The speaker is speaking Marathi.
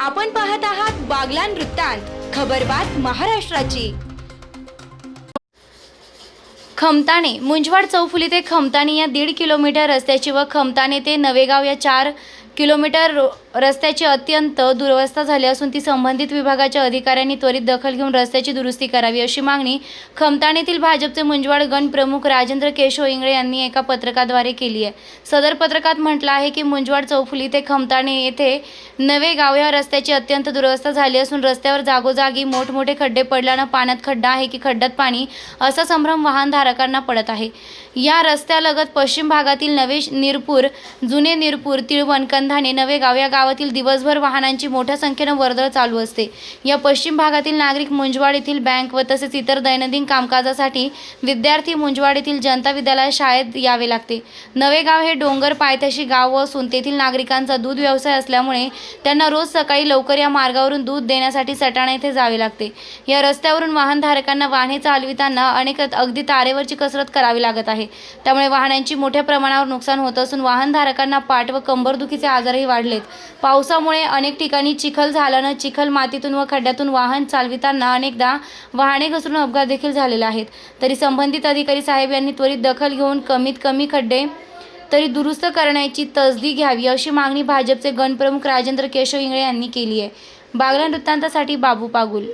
आपण पाहत आहात बागलान वृत्तांत खबरबात महाराष्ट्राची. खमताणे मुंजवाड चौफुली ते खमताणे या दीड किलोमीटर रस्त्याची व खमताणे ते नवेगाव या चार किलोमीटर रो- रस्त्याची अत्यंत दुरवस्था झाली असून ती संबंधित विभागाच्या अधिकाऱ्यांनी त्वरित दखल घेऊन रस्त्याची दुरुस्ती करावी अशी मागणी खमताणेतील भाजपचे मुंजवाड गण प्रमुख राजेंद्र केशव इंगळे यांनी एका पत्रकाद्वारे केली आहे. सदर पत्रकात म्हटलं आहे की मुंजवाड चौफुली ते खमताणे येथे नवे गाव या रस्त्याची अत्यंत दुरवस्था झाली असून रस्त्यावर जागोजागी मोठमोठे खड्डे पडल्यानं पाण्यात खड्डा आहे की खड्ड्यात पाणी असा संभ्रम वाहनधारकांना पडत आहे. या रस्त्यालगत पश्चिम भागातील नवे निरपूर जुने निरपूर तिळवणकन कंधाणे नवे गाव या गावातील दिवसभर वाहनांची मोठ्या संख्येनं वर्दळ चालू असते. या पश्चिम भागातील नागरिक मुंजवाड येथील बँक व तसेच इतर दैनंदिन कामकाजासाठी विद्यार्थी मुंजवाड येथील जनता विद्यालय शाळेत यावे लागते. नवे गाव हे डोंगर पायथ्याशी गाव असून तेथील नागरिकांचा दूध व्यवसाय असल्यामुळे त्यांना रोज सकाळी लवकर या मार्गावरून दूध देण्यासाठी सटाणा येथे जावे लागते. या रस्त्यावरून वाहनधारकांना वाहने चालविताना अनेक अगदी तारेवरची कसरत करावी लागत आहे. त्यामुळे वाहनांची मोठ्या प्रमाणावर नुकसान होत असून वाहनधारकांना पाठ व कंबरदुखीचे आजारही वाढलेत. पावसामुळे अनेक ठिकाणी चिखल झाल्यानं चिखल मातीतून व खड्ड्यातून वाहन चालविताना अनेकदा वाहने घसरून अपघात देखील झालेले आहेत. तरी संबंधित अधिकारी साहेब यांनी त्वरित दखल घेऊन कमीत कमी खड्डे तरी दुरुस्त करण्याची तसदी घ्यावी अशी मागणी भाजपचे गणप्रमुख राजेंद्र केशव इंगळे यांनी केली आहे. बागला वृत्तांतासाठी बाबू पागुल.